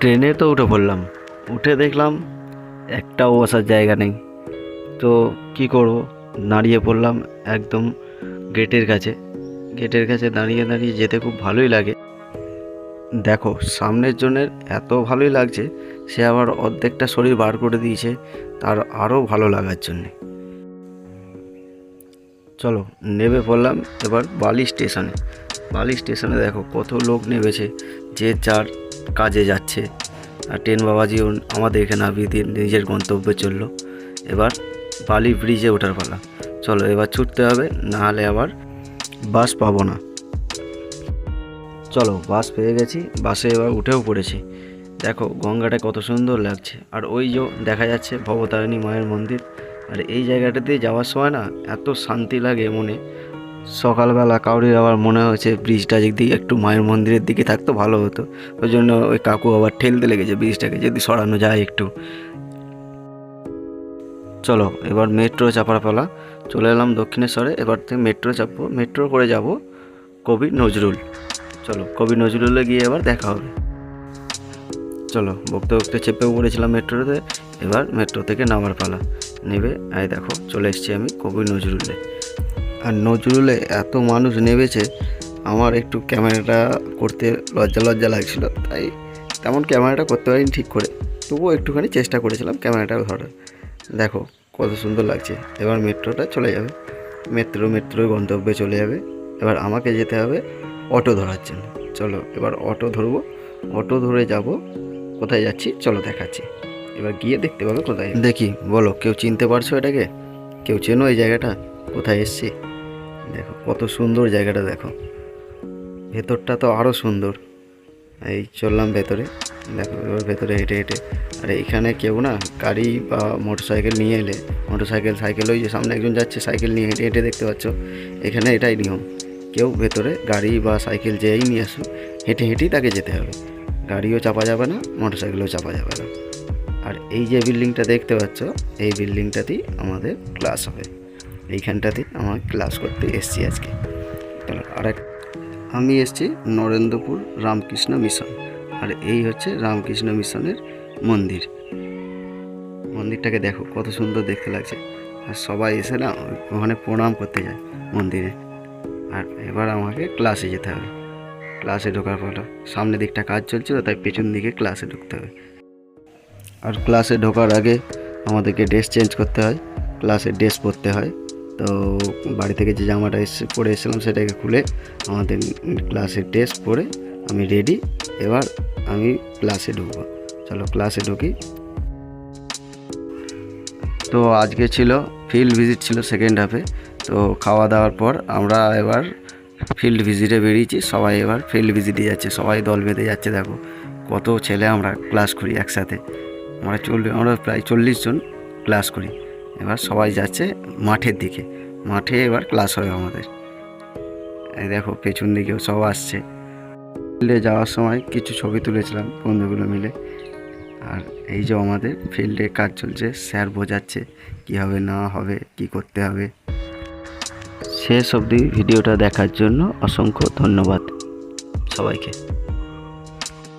ট্রেনে তো উঠে পড়লাম। উঠে দেখলাম একটাও বসার জায়গা নেই। তো কি করব? দাঁড়িয়ে পড়লাম একদম গেটের কাছে। গেটের কাছে দাঁড়িয়ে দাঁড়িয়ে যেতে খুব ভালোই লাগে। দেখো, সামনের জনের এত ভালোই লাগছে, সে আবার অর্ধেকটা শরীর বার করে দিয়েছে, তার আরও ভালো লাগার জন্যে। চলো, নেমে পড়লাম এবার বালি স্টেশনে। বালি স্টেশনে দেখো, কত লোক নেমেছে, যে যার কাজে যাচ্ছে। আর ট্রেন বাবাজিও আমাদেরকে নামিয়ে দিয়ে নিজের গন্তব্যে চলল। এবার বালি ব্রিজে ওঠার পালা। চলো, এবার ছুটতে হবে, নাহলে আবার বাস পাবো না। চলো, বাস পেয়ে গেছি, বাসে এবার উঠেও পড়েছি। দেখো, গঙ্গাটা কত সুন্দর লাগছে। আর ওই যে দেখা যাচ্ছে ভবতারিণী মায়ের মন্দির। আর এই জায়গাটাতে যাওয়ার সময় না, এত শান্তি লাগে মনে। সকালবেলা কাউরির আবার মনে হয়েছে ব্রিজটা যদি একটু মায়ের মন্দিরের দিকে থাকতো ভালো হতো। ওই জন্য ওই কাকু আবার ঠেলতে লেগেছে ব্রিজটাকে, যদি সরানো যায় একটু। চলো, এবার মেট্রো চাপার পালা চলে এলাম দক্ষিণেশ্বরে, এবার থেকে মেট্রো চাপবো। মেট্রো করে যাব কবি নজরুল। চলো, কবি নজরুলে গিয়ে এবার দেখা হবে। চলো, বকতে বকতে চেপেও পড়েছিলাম মেট্রোতে। এবার মেট্রো থেকে নামার পালা। নেবে, আয় দেখো, চলে এসেছি আমি কবি নজরুলে। আর নজরুলে এত মানুষ নেমেছে, আমার একটু ক্যামেরাটা করতে লজ্জা লজ্জা লাগছিল, তাই তেমন ক্যামেরাটা করতে পারিনি ঠিক করে। তবুও একটুখানি চেষ্টা করেছিলাম ক্যামেরাটা ধরার। দেখো কত সুন্দর লাগছে, এবার মেট্রোটা চলে যাবে। মেট্রো মেট্রো গন্তব্যে চলে যাবে। এবার আমাকে যেতে হবে অটো ধরার জন্য। চলো, এবার অটো ধরবো। অটো ধরে যাব, কোথায় যাচ্ছি? চলো দেখাচ্ছি। এবার গিয়ে দেখতে পাবে কোথায়। দেখি, বলো, কেউ চিনতে পারছ এটাকে? কেউ চেনো এই জায়গাটা? কোথায় এসছি? দেখো, কত সুন্দর জায়গাটা দেখো। ভেতরটা তো আরও সুন্দর। এই চললাম ভেতরে। দেখো, এবার ভেতরে হেঁটে হেঁটে। আর, এখানে কেউ না গাড়ি বা মোটর সাইকেল নিয়ে এলে মোটর সাইকেল সাইকেল ওই যে সামনে একজন যাচ্ছে, সাইকেল নিয়ে হেঁটে হেঁটে দেখতে পাচ্ছ। এখানে এটাই নিয়ম। কেউ ভেতরে গাড়ি বা সাইকেল যেই নিয়ে আসুক, হেঁটে হেঁটেই তাকে যেতে হবে। গাড়িও চাপা যাবে না মোটর সাইকেলও চাপা যাবে না। আর এই যে বিল্ডিংটা দেখতে পাচ্ছ, এই বিল্ডিংটাতেই আমাদের ক্লাস হবে। এইখানটাতেই আমার ক্লাস করতে এসছি আজকে। আর আমি এসছি নরেন্দ্রপুর রামকৃষ্ণ মিশন। আর এই হচ্ছে রামকৃষ্ণ মিশনের মন্দির। মন্দিরটাকে দেখো, কত সুন্দর দেখতে লাগছে। আর সবাই এসে না ওখানে প্রণাম করতে যায় মন্দিরে। আর এবার আমাকে ক্লাসে যেতে হবে। ক্লাসে ঢোকার ফলে সামনের দিকটা কাজ চলছিল, তাই পেছন দিকে ক্লাসে ঢুকতে হবে। আর ক্লাসে ঢোকার আগে আমাদেরকে ড্রেস চেঞ্জ করতে হয়। ক্লাসে ড্রেস পরতে হয়। তো বাড়ি থেকে যে জামাটা এসে, পরে এসেছিলাম সেটাকে খুলে আমাদের ক্লাসের ড্রেস পরে আমি রেডি এবার আমি ক্লাসে ঢুকবো। চলো ক্লাসে ঢুকি। তো আজকে ছিল ফিল্ড ভিজিট ছিল সেকেন্ড হাফে তো খাওয়া দাওয়ার পর আমরা এবার ফিল্ড ভিজিটে বেরিয়েছি, সবাই এবার ফিল্ড ভিজিটে যাচ্ছে, সবাই দল বেঁধে যাচ্ছে, দেখো। কত ছেলে আমরা ক্লাস করি একসাথে। আমরা চল্লিশ আমরা প্রায় চল্লিশ জন ক্লাস করি। এবার সবাই যাচ্ছে মাঠের দিকে। মাঠে এবার ক্লাস হবে আমাদের। দেখো, পেছন দিকেও সব আসছে। ফিল্ডে যাওয়ার সময় কিছু ছবি তুলেছিলাম বন্ধুগুলো মিলে। আর এই যে আমাদের ফিল্ডে কাজ চলছে, স্যার বোঝাচ্ছে কী হবে, না হবে, কি করতে হবে। শেষ অবধি ভিডিওটা দেখার জন্য অসংখ্য ধন্যবাদ সবাইকে।